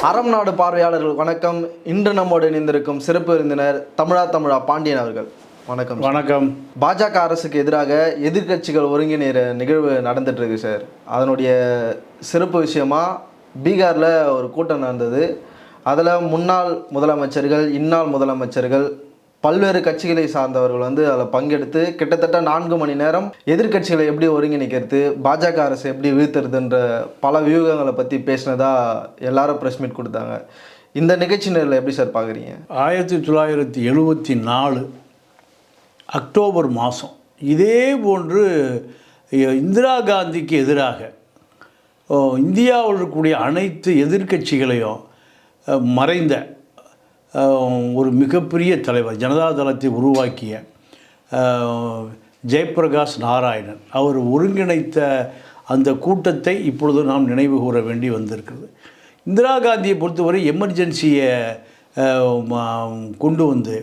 அறம் நாடு பார்வையாளர்கள் வணக்கம். இன்று நம்மோடு இணைந்திருக்கும் சிறப்பு விருந்தினர் தமிழா தமிழா பாண்டியன் அவர்கள். வணக்கம் வணக்கம். பாஜக அரசுக்கு எதிராக எதிர்க்கட்சிகள் ஒருங்கிணைற நிகழ்வு நடந்துட்டு இருக்கு சார். அதனுடைய சிறப்பு விஷயமா பீகாரில் ஒரு கூட்டம் நடந்தது. அதில் முன்னாள் முதலமைச்சர்கள் இன்னாள் முதலமைச்சர்கள் பல்வேறு கட்சிகளை சார்ந்தவர்கள் வந்து அதில் பங்கெடுத்து கிட்டத்தட்ட நான்கு மணி நேரம் எதிர்க்கட்சிகளை எப்படி ஒருங்கிணைக்கிறது பாஜக அரசு எப்படி வீழ்த்துறதுன்ற பல வியூகங்களை பற்றி பேசினதாக எல்லாரும் ப்ரெஸ் மீட் கொடுத்தாங்க. இந்த நிகழ்ச்சி நேரில் எப்படி சார் பார்க்குறீங்க? ஆயிரத்தி தொள்ளாயிரத்தி எழுபத்தி நாலு அக்டோபர் மாதம் இதே போன்று இந்திரா காந்திக்கு எதிராக இந்தியாவில் இருக்கக்கூடிய அனைத்து எதிர்க்கட்சிகளையும் மறைந்த ஒரு மிகப்பெரிய தலைவர் ஜனதாதளத்தை உருவாக்கிய ஜெயபிரகாஷ் ஜெயப்பிரகாஷ் நாராயணன். அவர் ஒருங்கிணைத்த அந்த கூட்டத்தை இப்பொழுது நாம் நினைவு கூற வேண்டி வந்திருக்கிறது. இந்திரா காந்தியை பொறுத்தவரை எமர்ஜென்சியை கொண்டு வந்து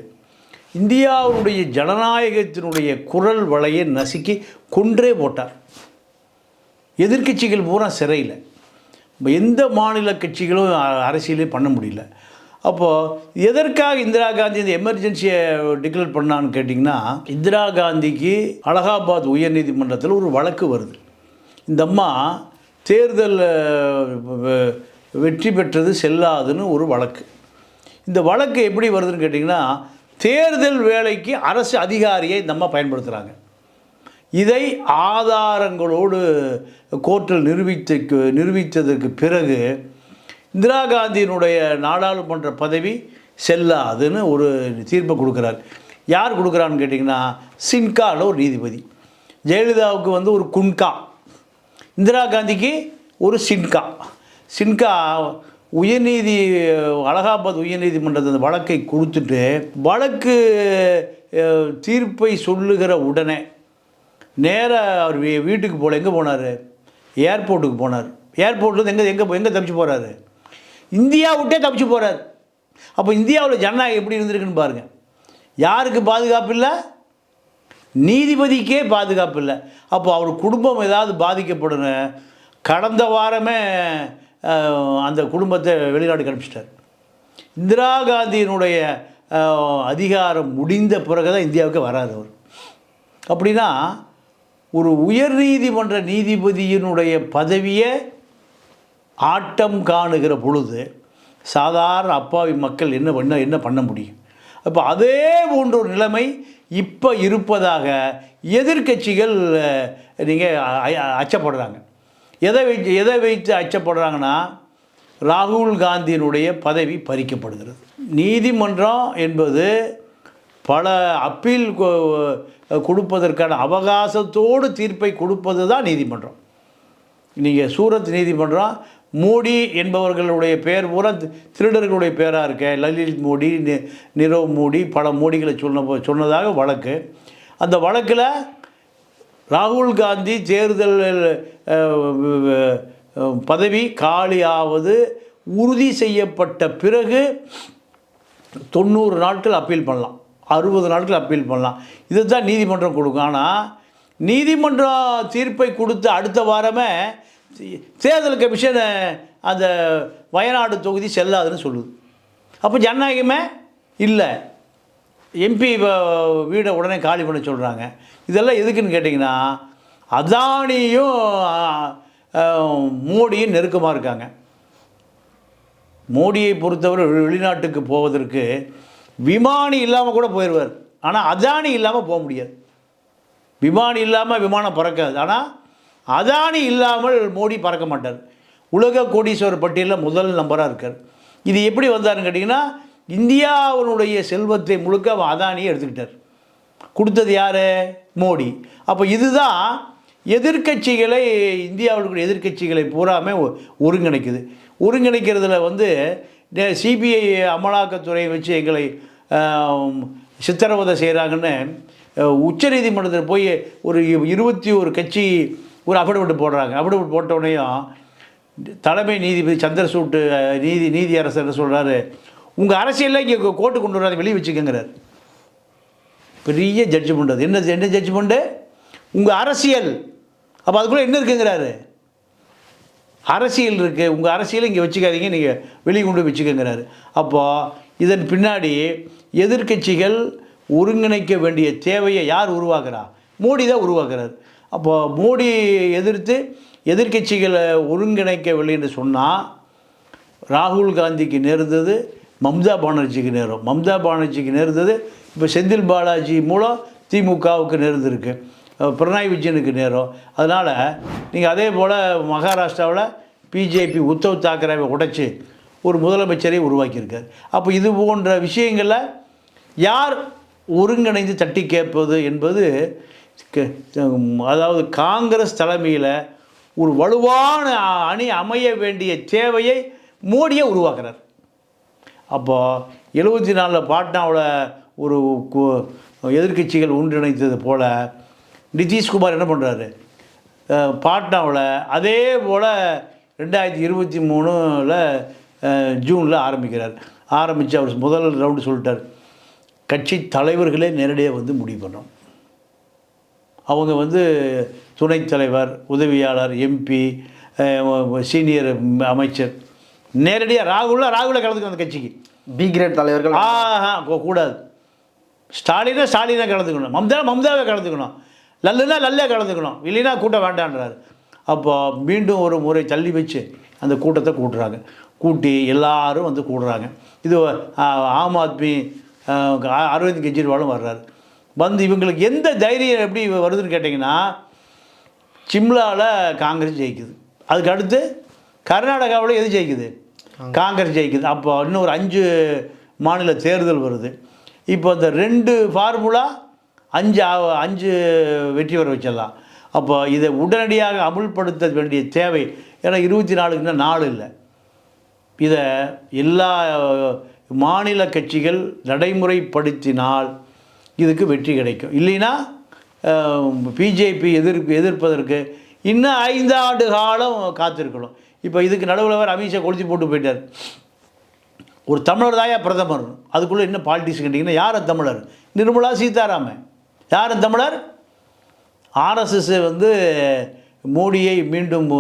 இந்தியாவுடைய ஜனநாயகத்தினுடைய குரல் வலையை நசுக்கி கொன்றே போட்டார். எதிர்க்கட்சிகள் பூரா சிறையில். எந்த மாநில கட்சிகளும் அரசியலே பண்ண முடியல. அப்போது எதற்காக இந்திரா காந்தி இந்த எமர்ஜென்சியை டிக்ளேர் பண்ணான்னு கேட்டிங்கன்னா இந்திரா காந்திக்கு அலகாபாத் உயர்நீதிமன்றத்தில் ஒரு வழக்கு வருது. இந்த அம்மா தேர்தல் வெற்றி பெற்றது செல்லாதுன்னு ஒரு வழக்கு. இந்த வழக்கு எப்படி வருதுன்னு கேட்டிங்கன்னா தேர்தல் வேலைக்கு அரசு அதிகாரியை இந்த அம்மா பயன்படுத்துகிறாங்க இதை ஆதாரங்களோடு கோர்ட்டில் நிரூபித்த நிரூபித்ததற்கு பிறகு இந்திரா காந்தியினுடைய நாடாளுமன்ற பதவி செல்லாதுன்னு ஒரு தீர்ப்பை கொடுக்குறார். யார் கொடுக்குறான்னு கேட்டிங்கன்னா சின்கால ஒரு நீதிபதி. ஜெயலலிதாவுக்கு வந்து ஒரு குன்கா. இந்திரா காந்திக்கு ஒரு சின்கா. சின்கா உயர்நீதி அலகாபாத் உயர்நீதிமன்றத்தில் அந்த வழக்கை கொடுத்துட்டு வழக்கு தீர்ப்பை சொல்லுகிற உடனே நேராக அவர் வீ வீட்டுக்கு போகல எங்கே போனார்? ஏர்போர்ட்டுக்கு போனார். ஏர்போர்ட்லேருந்து எங்கே எங்கே எங்கே தப்பிச்சு போகிறாரு இந்தியா விட்டே தப்பிச்சு போகிறார் அப்போ இந்தியாவில் ஜனநாயகம் எப்படி இருந்திருக்குன்னு பாருங்கள் யாருக்கு பாதுகாப்பு இல்லை? நீதிபதிக்கே பாதுகாப்பு இல்லை. அப்போ அவர் குடும்பம் ஏதாவது பாதிக்கப்படுன கடந்த வாரமே அந்த குடும்பத்தை வெளிநாடு அனுப்பிச்சிட்டார். இந்திரா காந்தியினுடைய அதிகாரம் முடிந்த பிறகு தான் இந்தியாவுக்கு வராது அவர். அப்படின்னா ஒரு உயர் நீதிமன்ற நீதிபதியினுடைய பதவியை ஆட்டம் காணுகிற பொழுது சாதாரண அப்பாவி மக்கள் என்ன பண்ண என்ன பண்ண முடியும்? அப்போ அதே போன்ற ஒரு நிலைமை இப்போ இருப்பதாக எதிர்க்கட்சிகள் நீங்கள் அச்சப்படுறாங்க. எதை வைத்து எதை வைத்து அச்சப்படுறாங்கன்னா ராகுல் காந்தியினுடைய பதவி பறிக்கப்படுகிறது. நீதிமன்றம் என்பது பல அப்பீல் கொடுப்பதற்கான அவகாசத்தோடு தீர்ப்பை கொடுப்பது தான் நீதிமன்றம். நீங்கள் சூரத் நீதிமன்றம் மோடி என்பவர்களுடைய பெயர் பூரா திருடர்களுடைய பேராக இருக்க. லலித் மோடி நி- நிரவ் மோடி பல மோடிகளை சொன்ன சொன்னதாக வழக்கு. அந்த வழக்கில் ராகுல் காந்தி தேர்தல் பதவி காலியாவது உறுதி செய்யப்பட்ட பிறகு தொண்ணூறு நாட்கள் அப்பீல் பண்ணலாம். அறுபது நாட்கள் அப்பீல் பண்ணலாம். இதை தான் நீதிமன்றம் கொடுக்கும். ஆனால் நீதிமன்றம் தீர்ப்பை கொடுத்த அடுத்த வாரமே தேர்தல் கமிஷன் அந்த வயநாடு தொகுதி செல்லாதுன்னு சொல்லுது. அப்போ ஜனநாயகமே இல்லை. எம்பி வீடை உடனே காலி பண்ண சொல்கிறாங்க இதெல்லாம் எதுக்குன்னு கேட்டிங்கன்னா அதானியும் மோடியும் நெருக்கமாக இருக்காங்க. மோடியை பொறுத்தவரை வெளிநாட்டுக்கு போவதற்கு விமானி இல்லாமல் கூட போயிடுவார் ஆனால் அதானி இல்லாமல் போக முடியாது. விமானி இல்லாமல் விமானம் பறக்காது. ஆனால் அதானி இல்லாமல் மோடி பறக்க மாட்டார். உலக கோடீஸ்வரர் பட்டியலில் முதல் நம்பராக இருக்கார். இது எப்படி வந்தாருன்னு கேட்டிங்கன்னா இந்தியாவினுடைய செல்வத்தை முழுக்க அவன் அதானியை எடுத்துக்கிட்டார். கொடுத்தது யார்? மோடி. அப்போ இதுதான் எதிர்க்கட்சிகளை இந்தியாவில் இருக்கிற எதிர்க்கட்சிகளை பூராமே ஒருங்கிணைக்குது. ஒருங்கிணைக்கிறதுல வந்து சிபிஐ அமலாக்கத்துறையை வச்சு எங்களை சித்திரவதை செய்கிறாங்கன்னு உச்சநீதிமன்றத்தில் போய் ஒரு இருபத்தி ஒரு கட்சி ஒரு அஃபிடவிட் போடுறாங்க. அஃபிடவிட் போட்டோடனையும் தலைமை நீதிபதி சந்திரசூட்டு நீதி நீதி அரசர் சொல்கிறாரு உங்கள் அரசியலில் இங்கே கோர்ட்டு கொண்டு வராது வெளியே வச்சுக்கங்கிறார். பெரிய ஜட்ஜ்மெண்ட் அது. என்ன என்ன ஜட்ஜ்மெண்ட்டு உங்கள் அரசியல். அப்போ அதுக்குள்ளே என்ன இருக்குங்கிறாரு? அரசியல் இருக்குது உங்கள் அரசியலை இங்கே வச்சுக்காதீங்க. நீங்கள் வெளியே கொண்டு போய் வச்சுக்கங்கிறாரு. அப்போது இதன் பின்னாடி எதிர்க்கட்சிகள் ஒருங்கிணைக்க வேண்டிய தேவையை யார் உருவாக்குறா? மோடி தான் உருவாக்குறாரு. அப்போது மோடி எதிர்த்து எதிர்க்கட்சிகளை ஒருங்கிணைக்கவில்லை என்று சொன்னால் ராகுல் காந்திக்கு நேர்ந்தது மம்தா பானர்ஜிக்கு நேரும். மம்தா பானர்ஜிக்கு நேர்ந்தது இப்போ செந்தில் பாலாஜி மூலம் திமுகவுக்கு நேர்ந்திருக்கு பிரணாய் விஜயனுக்கு நேரும். அதனால் நீங்கள் அதே போல் மகாராஷ்டிராவில் பிஜேபி உத்தவ் தாக்கரேவை உடைச்சி ஒரு முதலமைச்சரை உருவாக்கியிருக்கார். அப்போ இது போன்ற விஷயங்களில் யார் ஒருங்கிணைந்து தட்டி கேட்பது என்பது அதாவது காங்கிரஸ் தலைமையில் ஒரு வலுவான அணி அமைய வேண்டிய தேவையை மோடியே உருவாக்குறார். அப்போ எழுபத்தி நாலில் பாட்னாவில் ஒரு கு- எதிர்க்கட்சிகள் ஒன்றிணைத்தது போல் நிதிஷ்குமார் என்ன பண்ணுறாரு பாட்னாவில் அதே போல் ரெண்டாயிரத்தி இருபத்தி மூணில் ஜூனில் ஆரம்பிக்கிறார். ஆரம்பித்து அவர் முதல் ரவுண்டு சொல்லிட்டார். கட்சி தலைவர்களே நேரடியாக வந்து முடிவு பண்ணோம் அவங்க வந்து துணைத் தலைவர் உதவியாளர் எம்பி சீனியர் அமைச்சர். நேரடியாக ராகுல ராகுல கலந்துக்கணும் அந்த கட்சிக்கு. பி கிரேட் தலைவர்கள். ஆஹா கூடாது. ஸ்டாலினா ஸ்டாலினா கலந்துக்கணும். மம்தா மம்தாவை கலந்துக்கணும். லல்லுனா லல்லே கலந்துக்கணும். இல்லைன்னா கூட்டம் வேண்டான்றாரு. அப்போ மீண்டும் ஒரு முறை தள்ளி வச்சு அந்த கூட்டத்தை கூட்டுறாங்க. கூட்டி எல்லாரும் வந்து கூடுறாங்க. இது ஆம் ஆத்மி அரவிந்த் கெஜ்ரிவாலும் வர்றாரு. வந்து இவங்களுக்கு எந்த தைரியம் எப்படி வருதுன்னு கேட்டிங்கன்னா சிம்லாவில் காங்கிரஸ் ஜெயிக்குது. அதுக்கு அடுத்து கர்நாடகாவில் எது ஜெயிக்குது? காங்கிரஸ். ஜெயிக்குது. அப்போ இன்னும் ஒரு அஞ்சு மாநில தேர்தல் வருது. இப்போ இந்த ரெண்டு ஃபார்முலா அஞ்சு அஞ்சு வெற்றி பெற வச்சிடலாம். அப்போ இதை உடனடியாக அமுல்படுத்த வேண்டிய தேவை. ஏன்னா இருபத்தி நாலுக்கு இன்னும் நாள் இல்லை. இதை எல்லா மாநில கட்சிகள் நடைமுறைப்படுத்தினால் இதுக்கு வெற்றி கிடைக்கும். இல்லைன்னா பிஜேபி எதிர்ப்பு எதிர்ப்பதற்கு இன்னும் ஐந்தாண்டு காலம் காத்திருக்கணும். இப்போ இதுக்கு நடுவில் வேறு அமித்ஷா கொளுத்தி போட்டு போயிட்டார். ஒரு தமிழர் தாயா பிரதமர். அதுக்குள்ளே என்ன பாலிட்டிக்ஸ் கேட்டிங்கன்னா யார் தமிழர்? நிர்மலா சீதாராமன். யார் தமிழர்? ஆர்எஸ்எஸ் வந்து மோடியை மீண்டும்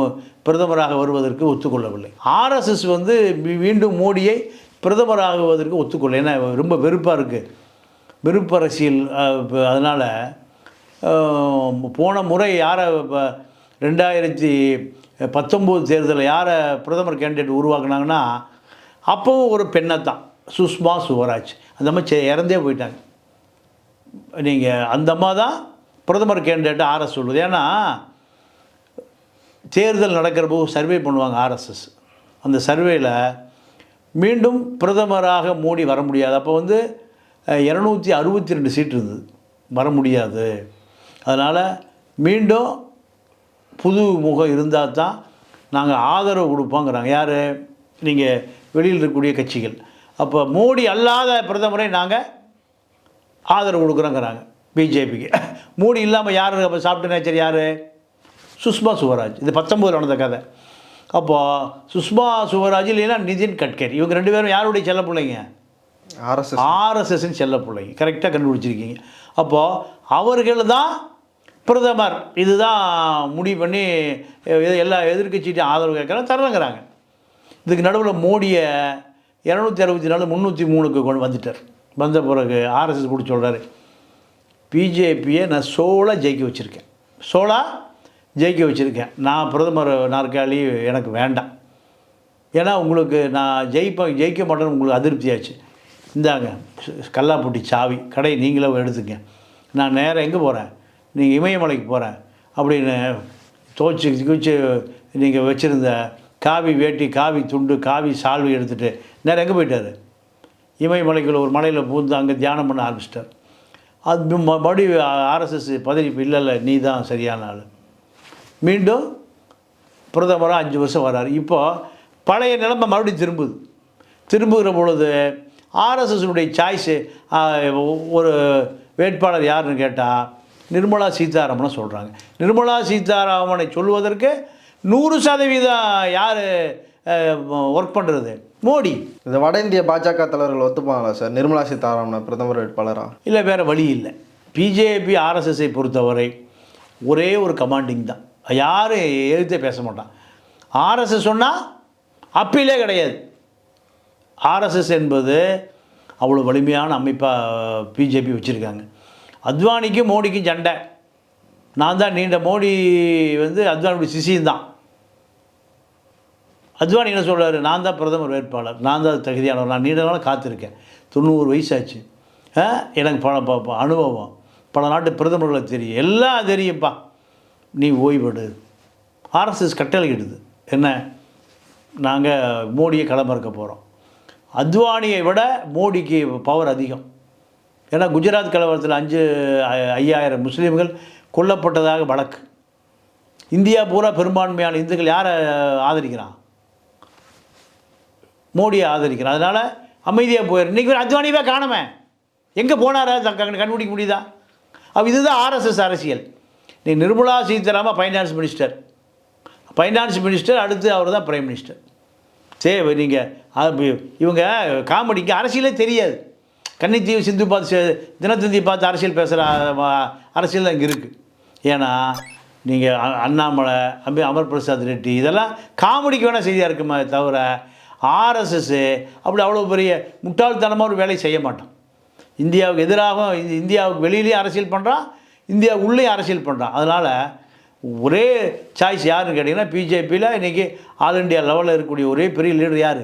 பிரதமராக வருவதற்கு ஒத்துக்கொள்ளவில்லை. ஆர்எஸ்எஸ் வந்து மீ- மீண்டும் மோடியை பிரதமராகுவதற்கு ஒத்துக்கொள்ள ஏன்னா ரொம்ப வெறுப்பாக இருக்குது விருப்பரசியல் அரசியல் அதனால் போன முறை யாரை இப்போ ரெண்டாயிரத்தி பத்தொம்போது தேர்தலில் யாரை பிரதமர் கேண்டிடேட் உருவாக்குனாங்கன்னா அப்போவும் ஒரு பெண்ணை தான் சுஷ்மா சுவராஜ். அந்த மாதிரி இறந்தே போயிட்டாங்க. நீங்கள் அந்த அம்மா தான் பிரதமர் கேண்டிடேட் ஆர்எஸ் சொல்லுது. ஏன்னா தேர்தல் நடக்கிற போது சர்வே பண்ணுவாங்க ஆர்எஸ்எஸ். அந்த சர்வேயில் மீண்டும் பிரதமராக மோடி வர முடியாது. அப்போ வந்து இரநூத்தி அறுபத்தி ரெண்டு சீட் இருந்தது வர முடியாது அதனால் மீண்டும் புது முகம் இருந்தால் தான் நாங்கள் ஆதரவு கொடுப்போங்கிறாங்க. யார்? நீங்கள் வெளியில் இருக்கக்கூடிய கட்சிகள். அப்போ மோடி அல்லாத பிரதமரை நாங்கள் ஆதரவு கொடுக்குறோங்கிறாங்க பிஜேபிக்கு. மோடி இல்லாமல் யார்? அப்போ சாப்பிட்ட நேச்சர் யார்? சுஷ்மா சுவராஜ். இது பத்தொம்போது நடந்த கதை. அப்போது சுஷ்மா சுவராஜ் இல்லைன்னா நிதின் கட்கரி. இவங்க ரெண்டு பேரும் யாருடைய செல்ல பிள்ளைங்க? ஆர்எஸ்எஸ். ஆர்எஸ்எஸ்ன்னு செல்ல பிள்ளைங்க கரெக்டாக கண்டுபிடிச்சிருக்கீங்க. அப்போது அவர்கள் தான் பிரதமர். இதுதான் முடிவு பண்ணி எல்லா எதிர்க்கட்சிகிட்டையும் ஆதரவு கேட்குறாங்க தர்றங்கிறாங்க இதுக்கு நடுவில் மோடியை இரநூத்தி அறுபத்தி நாலு முந்நூற்றி மூணுக்கு கொண்டு வந்துட்டார். வந்த பிறகு ஆர்எஸ்எஸ் கூட சொல்கிறாரு பிஜேபியை நான் சோழா ஜெயிக்க வச்சுருக்கேன். சோழா ஜெயிக்க வச்சுருக்கேன். நான் பிரதமர் நாற்காலி எனக்கு வேண்டாம். ஏன்னா உங்களுக்கு நான் ஜெயிப்பேன் ஜெயிக்க மாட்டேன்னு உங்களுக்கு அதிருப்தியாச்சு. இந்தாங்க கல்லாப்பூட்டி சாவி கடை நீங்களே எடுத்துங்க. நான் நேராக எங்கே போகிறேன் நீங்கள் இமயமலைக்கு போகிறேன் அப்படின்னு தோச்சு குச்சி நீங்கள் வச்சுருந்த காவி வேட்டி காவி துண்டு காவி சால்வை எடுத்துகிட்டு நேரம் எங்கே போயிட்டார்? இமயமலைக்குள்ள ஒரு மலையில் பூந்து அங்கே தியானம் பண்ண ஆரம்பிச்சிட்டார். அது மறுபடியும் ஆர்எஸ்எஸ் பதவி இல்லை இல்லை நீ தான் சரியான ஆள். மீண்டும் பிரதமராக அஞ்சு வருஷம் வர்றார் இப்போ பழைய நிலைமை மறுபடியும் திரும்புது. திரும்புகிற பொழுது ஆர்எஸ்எஸ்னுடைய சாய்ஸு ஒரு வேட்பாளர் யாருன்னு கேட்டால் நிர்மலா சீதாராமனை சொல்கிறாங்க நிர்மலா சீதாராமனை சொல்வதற்கு நூறு சதவீதம் யார் ஒர்க் பண்ணுறது மோடி. இந்த வட இந்திய பாஜக தலைவர்கள் ஒத்துப்பாங்களா சார்? நிர்மலா சீதாராமனை பிரதமர் வேட்பாளரா? இல்லை வேறு வழி இல்லை. பிஜேபி ஆர்எஸ்எஸ்ஸை பொறுத்தவரை ஒரே ஒரு கமாண்டிங் தான். யாரும் எதிர்த்தே பேச மாட்டான். ஆர்எஸ்எஸ் சொன்னால் அப்பீலே கிடையாது. ஆர்எஸ்எஸ் என்பது அவ்வளோ வலிமையான அமைப்பாக பிஜேபி வச்சுருக்காங்க. அத்வானிக்கும் மோடிக்கும் சண்டை. நான் தான் நீண்ட மோடி வந்து அத்வானியுடைய சிசியும் தான். அத்வானி என்ன சொல்றாரு? நான் தான் பிரதமர் வேட்பாளர். நான் தான் தகுதியானவர். நான் நீண்ட நாளாக காத்திருக்கேன். தொண்ணூறு வயசாச்சு. எனக்கு பல அனுபவம். பல நாட்டு பிரதமர்களை தெரியும். எல்லாம் தெரியும்ப்பா நீ ஓய்வெடு. ஆர்எஸ்எஸ் கட்டளையிடுது. என்ன? நாங்கள் மோடியை களமிறக்க போகிறோம் அத்வானியை விட மோடிக்கு பவர் அதிகம். ஏன்னா குஜராத் கலவரத்தில் அஞ்சு ஐயாயிரம் முஸ்லீம்கள் கொல்லப்பட்டதாக வழக்கு. இந்தியா பூரா பெரும்பான்மையான இந்துக்கள் யாரை ஆதரிக்கிறான்? மோடியை ஆதரிக்கிறான். அதனால் அமைதியாக போயிரு. இன்றைக்கி அத்வானியவே காணமே. எங்கே போனாரா த- கண்டுபிடிக்க முடியுதா? அப்போ இதுதான் ஆர்எஸ்எஸ் அரசியல். நீ Nirmala Sitharaman finance minister finance minister அடுத்து அவர் தான் பிரைம் மினிஸ்டர் சரி நீங்கள் இவங்க காமெடிக்கு அரசியலே தெரியாது. கன்னித்தீவு சிந்து பார்த்து தினத்தந்தி பார்த்து அரசியல் பேசுகிற அரசியல் தான் இங்கே இருக்குது ஏன்னா நீங்கள் அண்ணாமலை அம்பி அமர் பிரசாத் ரெட்டி இதெல்லாம் காமெடிக்கு வேணால் செய்தியாக இருக்குமே தவிர ஆர்எஸ்எஸ்ஸு அப்படி அவ்வளோ பெரிய முட்டாள்தனமாக ஒரு வேலையை செய்ய மாட்டோம் இந்தியாவுக்கு எதிராகவும் இந்த- இந்தியாவுக்கு வெளியிலேயும் அரசியல் பண்ணுறான் இந்தியா உள்ளேயும் அரசியல் பண்ணுறான் அதனால் ஒரே சாய்ஸ் யாருன்னு கேட்டிங்கன்னா பிஜேபியில் இன்றைக்கி ஆல் இண்டியா லெவலில் இருக்கக்கூடிய ஒரே பெரிய லீடர் யார்?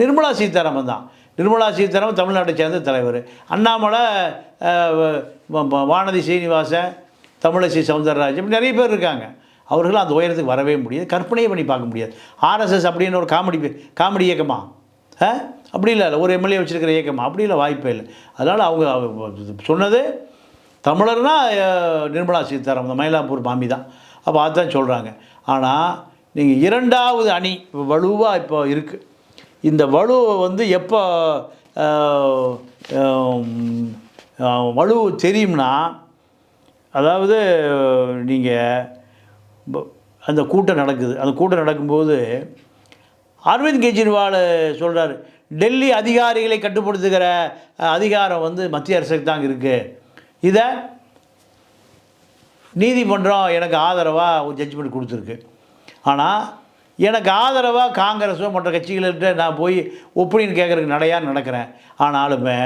நிர்மலா சீதாராமன் தான். நிர்மலா சீதாராமன் தமிழ்நாட்டை சேர்ந்த தலைவர். அண்ணாமலை வானதி சீனிவாசன் தமிழசி சவுந்தரராஜன் நிறைய பேர் இருக்காங்க. அவர்கள் அந்த உயரத்துக்கு வரவே முடியாது. கற்பனையே பண்ணி பார்க்க முடியாது. ஆர்எஸ்எஸ் அப்படின்னு ஒரு காமெடி காமெடி இயக்கமா? அப்படி இல்லை. ஒரு எம்எல்ஏ வச்சுருக்கிற இயக்கமா? அப்படி இல்லை வாய்ப்பே இல்லை. அதனால் அவங்க அவங்க சொன்னது தமிழர்னா நிர்மலா சீதாராமன் அந்த மயிலாப்பூர் மாமி தான். அப்போ அதுதான் சொல்கிறாங்க ஆனால் நீங்கள் இரண்டாவது அணி வலுவாக இப்போ இருக்குது இந்த வலு வந்து எப்போ வலு தெரியும்னா அதாவது நீங்கள் அந்த கூட்டம் நடக்குது. அந்த கூட்டம் நடக்கும்போது அரவிந்த் கெஜ்ரிவால் சொல்கிறார் டெல்லி அதிகாரிகளை கட்டுப்படுத்துகிற அதிகாரம் வந்து மத்திய அரசுக்கு தான் இருக்குது இதை நீதிமன்றம் எனக்கு ஆதரவாக ஒரு ஜட்ஜ்மெண்ட் கொடுத்துருக்கு. ஆனால் எனக்கு ஆதரவாக காங்கிரஸோ மற்ற கட்சிகள்கிட்ட நான் போய் ஒப்பீனியன் கேட்குறதுக்கு நடையாக நடக்கிறேன். ஆனாலுமே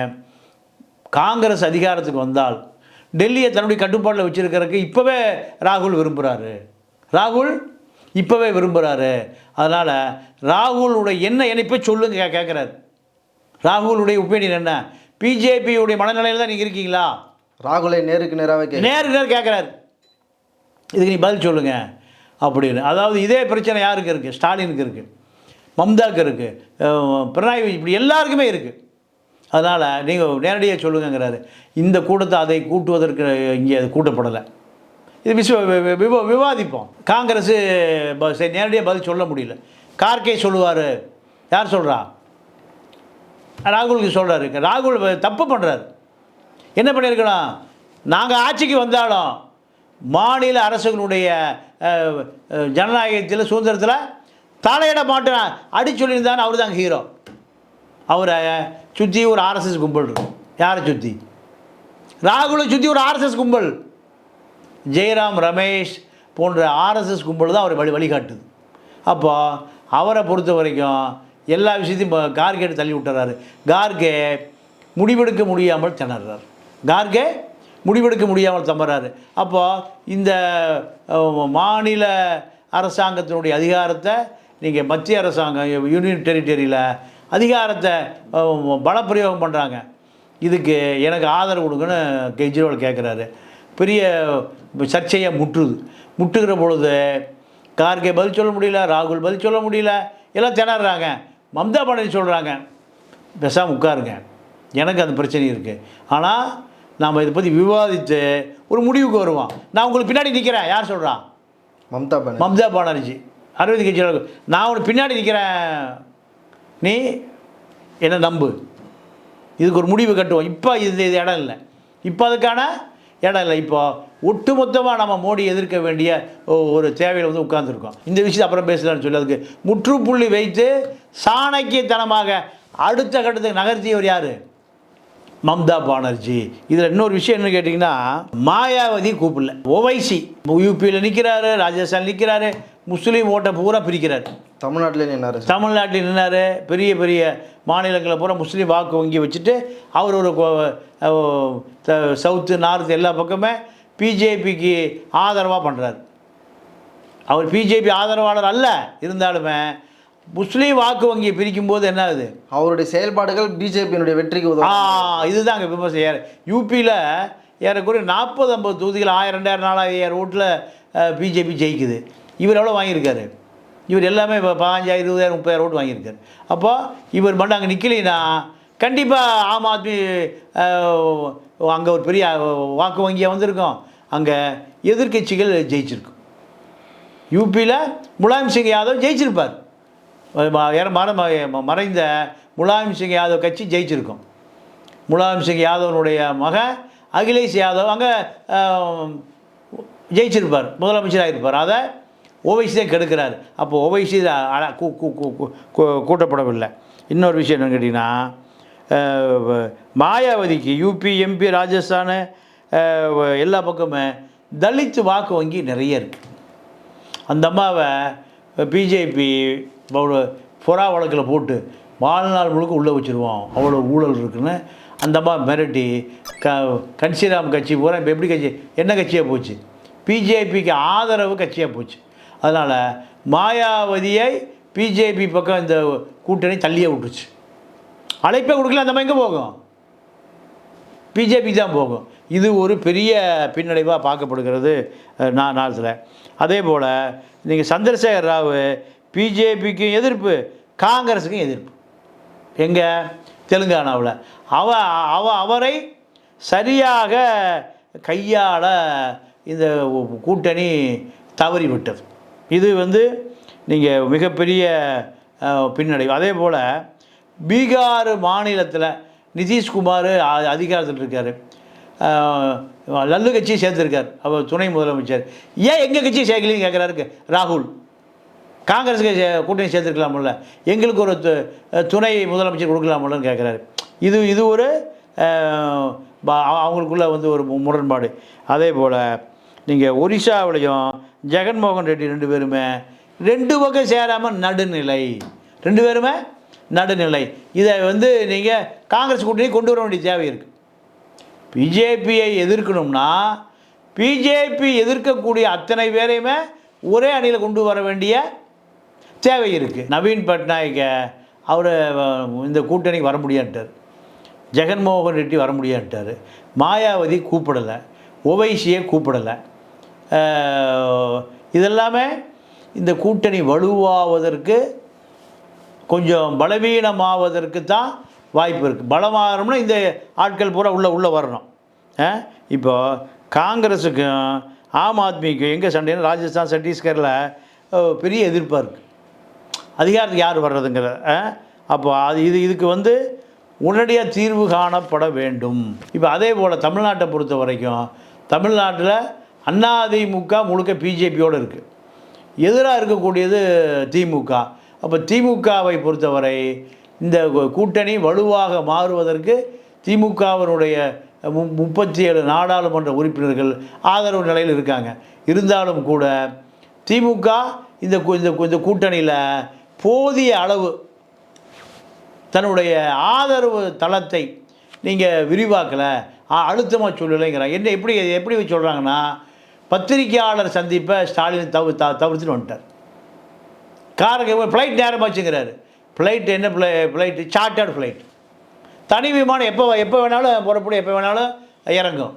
காங்கிரஸ் அதிகாரத்துக்கு வந்தால் டெல்லியை தன்னுடைய கட்டுப்பாட்டில் வச்சுருக்கிறதுக்கு இப்போவே ராகுல் விரும்புகிறாரு ராகுல் இப்போவே விரும்புகிறாரு அதனால் ராகுலுடைய என்ன இணைப்பை சொல்லுங்க கே கேட்குறாரு. ராகுலுடைய ஒப்பீனியன் என்ன? பிஜேபியுடைய மனநிலையில் தான் நீங்கள் இருக்கீங்களா? ராகுலை நேருக்கு நேராகவே கே நேருக்கு நேர் கேட்குறாரு. இதுக்கு நீ பதில் சொல்லுங்க அப்படின்னு. அதாவது இதே பிரச்சனை யாருக்கு இருக்குது ஸ்டாலினுக்கு இருக்குது மம்தாக்கு இருக்குது பினராயி இப்படி எல்லாருக்குமே இருக்குது அதனால் நீங்கள் நேரடியாக சொல்லுங்கங்கிறாரு. இந்த கூட்டத்தை அதை கூட்டுவதற்கு இங்கே அது கூட்டப்படலை. இது விஸ்வ விவா விவ விவாதிப்போம். காங்கிரஸு ப- சரி, நேரடியாக பதில் சொல்ல முடியல. கார்கே சொல்லுவார். யார் சொல்கிறா ராகுலுக்கு சொல்கிறாரு ராகுல் தப்பு பண்ணுறாரு என்ன பண்ணியிருக்கணும்? நாங்கள் ஆட்சிக்கு வந்தாலும் மாநில அரசுகளுடைய ஜனநாயகத்தில் சுதந்திரத்தில் தலையிட மாட்டேன். அடி சொல்லியிருந்தான்னு அவர் தான் ஹீரோ அவரை சுற்றி ஒரு ஆர்எஸ்எஸ் கும்பல் இருக்கும். யாரை சுற்றி ராகுலை சுற்றி ஒரு ஆர்எஸ்எஸ் கும்பல். ஜெயராம் ரமேஷ் போன்ற ஆர்எஸ்எஸ் கும்பல் தான் அவரை வழி வழிகாட்டுது. அப்போ அவரை பொறுத்த வரைக்கும் எல்லா விஷயத்தையும் கார்கேட்டு தள்ளி விட்டுறாரு. கார்கே முடிவெடுக்க முடியாமல் திணறார். கார்கே முடிவெடுக்க முடியாமல் தம்புறாரு அப்போது இந்த மாநில அரசாங்கத்தினுடைய அதிகாரத்தை நீங்கள் மத்திய அரசாங்கம் யூனியன் டெரிட்டரியில் அதிகாரத்தை பலப்பிரயோகம் பண்ணுறாங்க இதுக்கு எனக்கு ஆதரவு கொடுங்கன்னு கெஜ்ரிவால் கேட்குறாரு பெரிய சர்ச்சையாக முற்றுது முட்டுகிற பொழுது கார்கே பதில் சொல்ல முடியல ராகுல் பதில் சொல்ல முடியல எல்லாம் திணறாங்க. மம்தா பானர்ஜி சொல்கிறாங்க பேசாமல் உட்காருங்க. எனக்கு அந்த பிரச்சனை இருக்குது ஆனால் நாம் இதை பற்றி விவாதித்து ஒரு முடிவுக்கு வருவோம். நான் உங்களுக்கு பின்னாடி நிற்கிறேன் யார் சொல்கிறா மம்தா பானர்ஜி. மம்தா பானர்ஜி. அரவிந்த் கெஜ்ரிவால் நான் உனக்கு பின்னாடி நிற்கிறேன் நீ என்ன நம்பு? இதுக்கு ஒரு முடிவு கட்டுவோம். இப்போ இது இது இடம் இல்லை. இப்போ அதுக்கான இடம் இல்லை. இப்போ ஒட்டுமொத்தமாக நம்ம மோடி எதிர்க்க வேண்டிய ஒரு தேவையில் வந்து உட்கார்ந்துருக்கோம். இந்த விஷயத்தை அப்புறம் பேசலாம்னு சொல்லி அதுக்கு முற்றுப்புள்ளி வைத்து சாணக்கியத்தனமாக அடுத்த கட்டத்துக்கு நகர்த்தியவர் யார்? மம்தா பானர்ஜி. இதில் இன்னொரு விஷயம் என்ன கேட்டிங்கன்னா மாயாவதி கூப்பிடல. ஓவைசி யூபியில் நிற்கிறாரு ராஜஸ்தான் நிற்கிறாரு முஸ்லீம் ஓட்டை பூரா பிரிக்கிறாரு. தமிழ்நாட்டிலே நின்னாரு தமிழ்நாட்டில் நின்னார் பெரிய பெரிய மாநிலங்களை பூரா முஸ்லீம் வாக்கு வங்கி வச்சுட்டு அவர் ஒரு சவுத்து நார்த் எல்லா பக்கமே பிஜேபிக்கு ஆதரவாக பண்ணுறாரு அவர் பிஜேபி ஆதரவாளர் அல்ல இருந்தாலுமே முஸ்லீம் வாக்கு வங்கியை பிரிக்கும் போது என்ன ஆகுது அவருடைய செயல்பாடுகள் பிஜேபியினுடைய வெற்றிக்கு உதவும் இதுதான் அங்கே விமர்சனம். யூபியில் ஏறக்குறைய நாற்பது ஐம்பது தொகுதிகள் ஆயிரம் ரெண்டாயிரம் நாலாயிரம் ஓட்டில் பிஜேபி ஜெயிக்குது. இவர் எவ்வளோ வாங்கியிருக்காரு? இவர் எல்லாமே இப்போ பாஞ்சாயிரம் இருபதாயிரம் முப்பதாயிரம் ஓட்டு வாங்கியிருக்காரு. அப்போ இவர் மட்டும் அங்கே நிற்கலைன்னா கண்டிப்பாக ஆம் ஆத்மி அங்கே ஒரு பெரிய வாக்கு வங்கியாக வந்திருக்கும். அங்கே எதிர்க்கட்சிகள் ஜெயிச்சிருக்கும். யூபியில் முலாயம் சிங் யாதவ் ஜெயிச்சிருப்பார். மறைந்த முலாயம் சிங் யாதவ் கட்சி ஜெயிச்சிருக்கும். முலாயம் சிங் யாதவனுடைய மகன் அகிலேஷ் யாதவ் அங்கே ஜெயிச்சிருப்பார் முதலமைச்சராக இருப்பார் அதை ஓவைசி தான் கெடுக்கிறார். அப்போ ஓவைசி கூட்டப்படவில்லை. இன்னொரு விஷயம் என்னன்னு கேட்டிங்கன்னா மாயாவதிக்கு யூபி எம்பி ராஜஸ்தான் எல்லா பக்கமே தலித்து வாக்கு வங்கி நிறைய இருக்குது அந்த அம்மாவை பிஜேபி புறா வழக்கில் போட்டு வாழ்நாள் முழுக்க உள்ளே வச்சுருவோம் அவ்வளோ ஊழல் இருக்குன்னு அந்த அம்மா மிரட்டி க கன்சிராம் கட்சி பூரா இப்போ எப்படி கட்சி என்ன கட்சியாக போச்சு? பிஜேபிக்கு ஆதரவு கட்சியாக போச்சு. அதனால் மாயாவதியை பிஜேபி பக்கம் இந்த கூட்டணி தள்ளியே விட்டுருச்சு. அழைப்பே கொடுக்கல அந்த மாதிரி எங்கே போகும்? பிஜேபி தான் போகும். இது ஒரு பெரிய பின்னடைவாக பார்க்கப்படுகிறது நான் நாளத்தில் அதே போல் நீங்கள் சந்திரசேகர் ராவ் பிஜேபிக்கும் எதிர்ப்பு காங்கிரஸுக்கும் எதிர்ப்பு. எங்கே? தெலுங்கானாவில். அவ அவ அவரை சரியாக கையாள இந்த கூட்டணி தவறிவிட்டது. இது வந்து நீங்கள் மிகப்பெரிய பின்னடைவு. அதே போல் பீகார் மாநிலத்தில் நிதிஷ்குமார் அ- அதிகாரத்தில் இருக்கார். லல்லு கட்சியை சேர்த்துருக்கார் அவர் துணை முதலமைச்சர். ஏன் எங்கள் கட்சியை சேர்க்கலன்னு கேட்குறாரு ராகுல். காங்கிரஸுக்கு கூட்டணி சேர்த்துருக்கலாமில்ல? எங்களுக்கு ஒரு துணை முதலமைச்சர் கொடுக்கலாமில்லன்னு கேட்குறாரு இது இது ஒரு ப- அவங்களுக்குள்ள வந்து ஒரு முரண்பாடு. அதே போல் நீங்கள் ஒரிசாவிலையும் ஜெகன்மோகன் ரெட்டி ரெண்டு பேருமே ரெண்டு பக்கம் சேராமல் நடுநிலை. ரெண்டு பேருமே நடுநிலை. இதை வந்து நீங்கள் காங்கிரஸ் கூட்டணி கொண்டு வர வேண்டிய தேவை இருக்குது பிஜேபியை எதிர்க்கணும்னா பிஜேபி எதிர்க்கக்கூடிய அத்தனை பேரையுமே ஒரே அணியில் கொண்டு வர வேண்டிய தேவை இருக்குது நவீன் பட்நாயக்கை அவர் இந்த கூட்டணிக்கு வர முடியான்ட்டார். ஜெகன்மோகன் ரெட்டி வர முடியான்ட்டார். மாயாவதி கூப்பிடலை. ஒவைசியை கூப்பிடலை. இதெல்லாமே இந்த கூட்டணி வலுவாவதற்கு கொஞ்சம் பலவீனமாவதற்கு தான் வாய்ப்பு இருக்குது பலமாகணும்னா இந்த ஆட்கள் பூரா உள்ளே உள்ளே வரணும். ஆ? இப்போ காங்கிரஸுக்கும் ஆம் ஆத்மிக்கும் எங்கே சண்டைன்னு ராஜஸ்தான் சத்தீஸ்கரில் பெரிய எதிர்ப்பாக இருக்குது அதிகாரத்துக்கு யார் வர்றதுங்கிற ஆ? அப்போ அது இது இதுக்கு வந்து உடனடியாக தீர்வு காணப்பட வேண்டும். இப்போ அதே போல் தமிழ்நாட்டை பொறுத்த வரைக்கும் தமிழ்நாட்டில் அதிமுக முழுக்க பிஜேபியோடு இருக்குது எதிராக இருக்கக்கூடியது திமுக. அப்போ திமுகவை பொறுத்தவரை இந்த கூட்டணி வலுவாக மாறுவதற்கு திமுகவினுடைய மு முப்பத்தி ஏழு நாடாளுமன்ற உறுப்பினர்கள் ஆதரவு நிலையில் இருக்காங்க. இருந்தாலும் கூட திமுக இந்த இந்த கூட்டணியில் போதிய அளவு தன்னுடைய ஆதரவு தளத்தை நீங்கள் விரிவாக்கலை அழுத்தமாக சொல்லலைங்கிறாங்க. என்ன எப்படி எப்படி சொல்கிறாங்கன்னா பத்திரிக்கையாளர் சந்திப்பை ஸ்டாலின் தவு த வந்துட்டார். காரங்க ஃப்ளைட் நேரமாச்சுங்கிறாரு. ஃப்ளைட் என்ன ஃப்ளை ஃப்ளைட்டு சார்ட்டர்ட் ஃப்ளைட் தனி விமானம் எப்போ எப்போ வேணாலும் புறப்படும் எப்போ வேணாலும் இறங்கும்.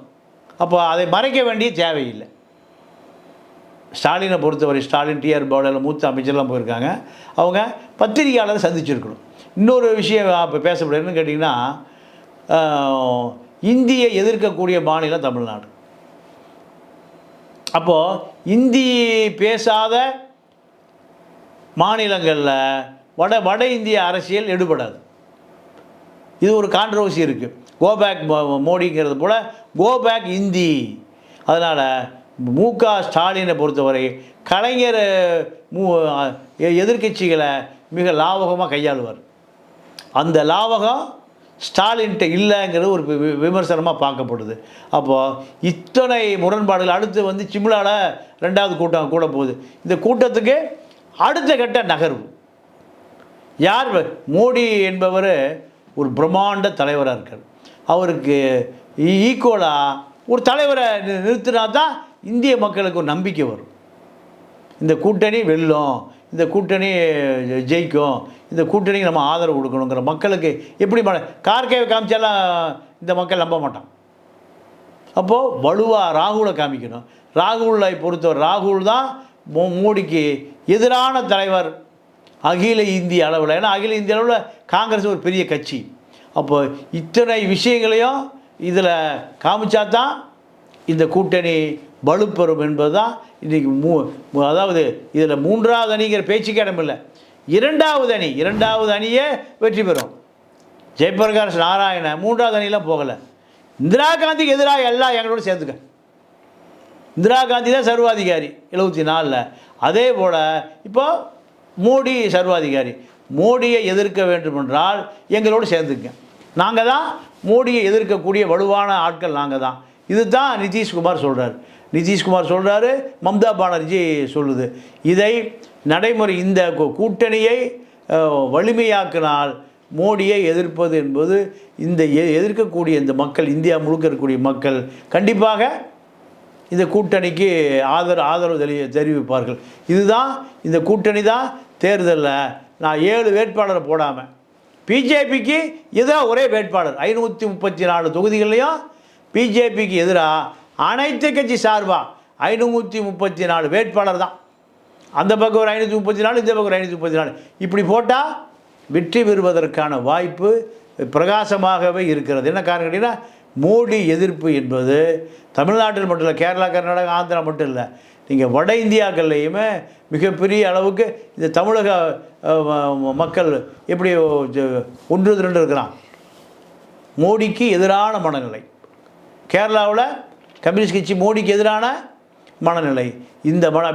அப்போ அதை மறைக்க வேண்டிய தேவையில்லை. ஸ்டாலினை பொறுத்தவரை ஸ்டாலின் டிஆர் பாலில் மூத்த அமைச்சர்லாம் போயிருக்காங்க. அவங்க பத்திரிகையாளரை சந்திச்சிருக்கணும். இன்னொரு விஷயம் இப்போ பேசப்படுறதுன்னு கேட்டிங்கன்னா இந்தியை எதிர்க்கக்கூடிய மாநிலம் தமிழ்நாடு. அப்போது இந்தி பேசாத மாநிலங்களில் வட வட இந்திய அரசியல் எடுபடாது. இது ஒரு கான்ட்ரவர்சி இருக்குது கோபேக் மோடிங்கிறது போல் கோபேக் இந்தி. அதனால் மு க ஸ்டாலினை பொறுத்தவரை கலைஞர் மு எ- எதிர்க்கட்சிகளை மிக லாவகமாக கையாளுவார். அந்த லாவகம் ஸ்டாலின்கிட்ட இல்லைங்கிறது ஒரு வி- விமர்சனமாக பார்க்கப்படுது. அப்போது இத்தனை முரண்பாடுகள் அடுத்து வந்து சிம்லாவில் ரெண்டாவது கூட்டம் கூட போகுது. இந்த கூட்டத்துக்கு அடுத்த கட்ட நகர்வு. யார் மோடி என்பவர் ஒரு பிரம்மாண்ட தலைவராக இருக்கார். அவருக்கு ஈக்குவலாக ஒரு தலைவரை நிறுத்தினா தான் இந்திய மக்களுக்கு ஒரு நம்பிக்கை வரும். இந்த கூட்டணி வெல்லும் இந்த கூட்டணி ஜெயிக்கும் இந்த கூட்டணிக்கு நம்ம ஆதரவு கொடுக்கணுங்கிற மக்களுக்கு எப்படி மன கார்கே காமிச்சாலாம் இந்த மக்கள் நம்ப மாட்டான். அப்போது வலுவாக ராகுலை காமிக்கணும். ராகுலை பொறுத்தவரை ராகுல் தான் மோ- மோடிக்கு எதிரான தலைவர் அகில இந்திய அளவில். ஏன்னா அகில இந்திய அளவில் காங்கிரஸ் ஒரு பெரிய கட்சி. அப்போ இத்தனை விஷயங்களையும் இதில் காமிச்சா தான் இந்த கூட்டணி வலுப்பெறும் என்பது தான் இன்றைக்கி மூ அதாவது இதில் மூன்றாவது அணிங்கிற பேச்சுக்கு இடமில்லை. இரண்டாவது அணி இரண்டாவது அணியே வெற்றி பெறும். ஜெயபிரகாஷ் நாராயண மூன்றாவது அணியெலாம் போகலை. இந்திரா காந்திக்கு எதிராக எல்லாம் எங்களோட சேர்த்துக்க இந்திரா காந்தி தான் சர்வாதிகாரி எழுபத்தி நாலில். அதே போல் இப்போ மோடி சர்வாதிகாரி. மோடியை எதிர்க்க வேண்டும் என்றால் எங்களோடு சேர்ந்துக்க. நாங்கள் தான் மோடியை எதிர்க்கக்கூடிய வலுவான ஆட்கள் நாங்கள் தான். இது தான் நிதிஷ்குமார் சொல்கிறார் நிதிஷ்குமார் சொல்கிறாரு மம்தா பானர்ஜி சொல்லுது. இதை நடைமுறை இந்த கூ- கூட்டணியை வலிமையாக்கினால் மோடியை எதிர்ப்பது என்பது இந்த எ- எதிர்க்கக்கூடிய இந்த மக்கள் இந்தியா முழுக்க இருக்கக்கூடிய மக்கள் கண்டிப்பாக இந்த கூட்டணிக்கு ஆதரவு ஆதரவு தெரி தெரிவிப்பார்கள். இதுதான் இந்த கூட்டணி தான் தேர்தலில். நான் ஏழு வேட்பாளரை போடாமல் பிஜேபிக்கு எதிராக ஒரே வேட்பாளர் ஐநூற்றி முப்பத்தி நாலு தொகுதிகள்லையும் பிஜேபிக்கு எதிராக அனைத்து கட்சி சார்பாக ஐநூற்றி முப்பத்தி நாலு வேட்பாளர் தான். அந்த பக்கம் ஒரு ஐநூற்றி முப்பத்தி நாலு இந்த பக்கம் ஒரு ஐநூற்றி முப்பத்தி நாலு. இப்படி போட்டால் வெற்றி பெறுவதற்கான வாய்ப்பு பிரகாசமாகவே இருக்கிறது. என்ன காரணம் கேட்டிங்கன்னா மோடி எதிர்ப்பு என்பது தமிழ்நாட்டில் மட்டும் இல்லை கேரளா கர்நாடகா ஆந்திரா மட்டும் இல்லை நீங்கள் வட இந்தியாக்கள்லேயுமே மிகப்பெரிய அளவுக்கு இந்த தமிழக மக்கள் எப்படி ஒன்று திரண்டு இருக்கிறான்? மோடிக்கு எதிரான மனநிலை. கேரளாவில் கம்யூனிஸ்ட் கட்சி மோடிக்கு எதிரான மனநிலை. இந்த மன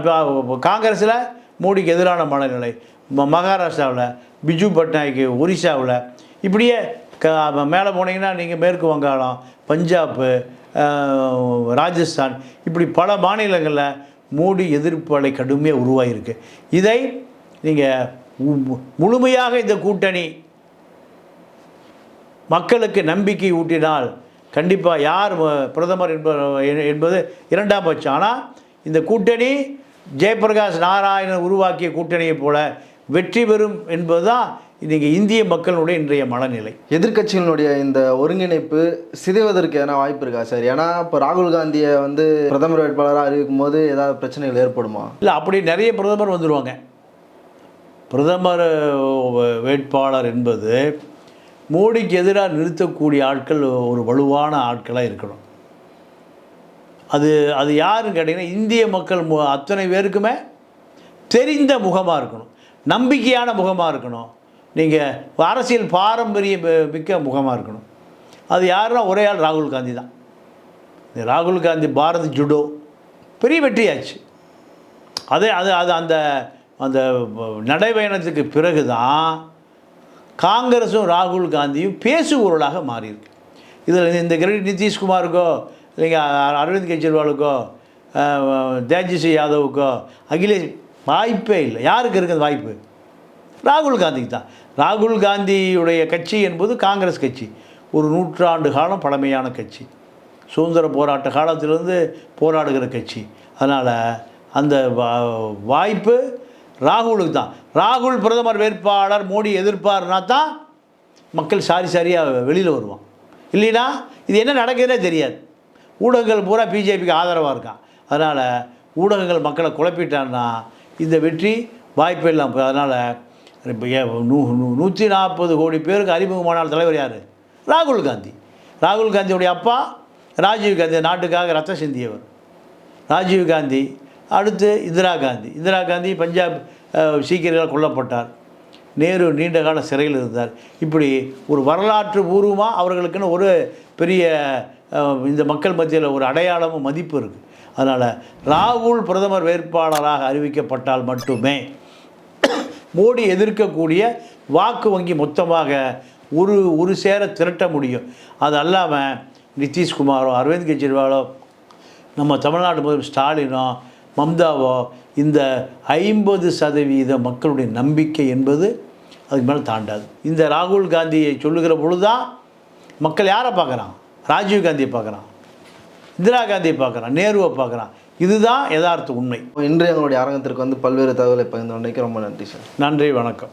காங்கிரஸில் மோடிக்கு எதிரான மனநிலை. ம- மகாராஷ்டிராவில் பிஜு பட்நாயக் ஒரிசாவில். இப்படியே க மேலே போனீங்கன்னா நீங்கள் மேற்கு வங்காளம் பஞ்சாப்பு ராஜஸ்தான் இப்படி பல மாநிலங்களில் மோடி எதிர்ப்பு அலை கடுமையாக உருவாகியிருக்கு இதை நீங்கள் முழுமையாக இந்த கூட்டணி மக்களுக்கு நம்பிக்கை ஊட்டினால் கண்டிப்பாக யார் பிரதமர் என்ப- என்பது இரண்டாம் பட்சம். ஆனால் இந்த கூட்டணி ஜெயபிரகாஷ் நாராயணன் உருவாக்கிய கூட்டணியைப் போல வெற்றி பெறும் என்பதுதான் இன்றைக்கி இந்திய மக்களுடைய இன்றைய மனநிலை. எதிர்க்கட்சிகளுடைய இந்த ஒருங்கிணைப்பு சிதைவதற்கு எதனா வாய்ப்பு இருக்கா சார்? ஏன்னா இப்போ ராகுல் காந்தியை வந்து பிரதமர் வேட்பாளராக அறிவிக்கும் போது ஏதாவது பிரச்சனைகள் ஏற்படுமா? இல்லை அப்படி நிறைய பிரதமர் வந்துடுவாங்க பிரதமர் வேட்பாளர் என்பது மோடிக்கு எதிராக நிறுத்தக்கூடிய ஆட்கள் ஒரு வலுவான ஆட்களாக இருக்கணும். அது அது யாருன்னு கேட்டிங்கன்னா இந்திய மக்கள் மு- அத்தனை பேருக்குமே தெரிந்த முகமாக இருக்கணும். நம்பிக்கையான முகமாக இருக்கணும். நீங்கள் அரசியல் பாரம்பரிய மிக்க முகமாக இருக்கணும். அது யாருன்னா ஒரே ஆள் ராகுல் காந்தி தான். இந்த ராகுல் காந்தி பாரத் ஜுடோ பெரிய வெற்றியாச்சு. அதே அது அது அந்த அந்த நடைபயணத்துக்கு பிறகு தான் காங்கிரஸும் ராகுல் காந்தியும் பேசுபொருளாக மாறியிருக்கு. இதில் இந்த கிரெடிட் நிதிஷ்குமாருக்கோ இல்லைங்க அரவிந்த் கெஜ்ரிவாலுக்கோ தேஜஸ்வி யாதவுக்கோ அகிலேஷ் வாய்ப்பே இல்லை. யாருக்கு இருக்குது வாய்ப்பு? ராகுல் காந்திக்கு தான். ராகுல் காந்தியுடைய கட்சி என்பது காங்கிரஸ் கட்சி. ஒரு நூற்றாண்டு காலம் பழமையான கட்சி. சுதந்திர போராட்ட காலத்திலிருந்து போராடுகிற கட்சி. அதனால் அந்த வா- வாய்ப்பு ராகுலுக்கு தான் ராகுல் பிரதமர் வேட்பாளர் மோடி எதிர்ப்பார்னா தான் மக்கள் சாரி சாரியாக வெளியில் வருவான். இல்லைன்னா இது என்ன நடக்குதுன்னே தெரியாது. ஊடகங்கள் பூரா பிஜேபிக்கு ஆதரவாக இருக்கான். அதனால் ஊடகங்கள் மக்களை குழப்பிட்டான்னா இந்த வெற்றி வாய்ப்பு இல்லாமல் போய் அதனால் இப்போ நூ- நூற்றி நாற்பது கோடி பேருக்கு அறிமுகமான தலைவர் யார்? ராகுல் காந்தி. ராகுல் காந்தியுடைய அப்பா ராஜீவ் காந்தி நாட்டுக்காக ரத்தம் சிந்தியவர். ராஜீவ் காந்தி அடுத்து இந்திரா காந்தி. இந்திரா காந்தி பஞ்சாப் சீக்கியர்களால் கொல்லப்பட்டார். நேரு நீண்ட கால சிறையில் இருந்தார். இப்படி ஒரு வரலாற்று பூர்வமாக அவர்களுக்குன்னு ஒரு பெரிய இந்த மக்கள் மத்தியில் ஒரு அடையாளமும் மதிப்பு இருக்குது அதனால் ராகுல் பிரதமர் வேட்பாளராக அறிவிக்கப்பட்டால் மட்டுமே மோடி எதிர்க்கக்கூடிய வாக்கு வங்கி மொத்தமாக ஒரு ஒரு சேர திரட்ட முடியும். அது அல்லாமல் நிதிஷ்குமாரோ அரவிந்த் கெஜ்ரிவாலோ நம்ம தமிழ்நாடு முதல் ஸ்டாலினோ மம்தாவோ இந்த ஐம்பது சதவீத மக்களுடைய நம்பிக்கை என்பது அதுக்கு மேலே தாண்டாது. இந்த ராகுல் காந்தியை சொல்லுகிற பொழுதுதான் மக்கள் யாரை பார்க்குறான்? ராஜீவ் காந்தியை பார்க்குறான். இந்திரா காந்தியை பார்க்குறான். நேருவை பார்க்குறான். இதுதான் யதார்த்த உண்மை. இன்று எங்களுடைய அரங்கத்திற்கு வந்து பல்வேறு தகவலை பகிர்ந்து ரொம்ப நன்றி சார். நன்றி வணக்கம்.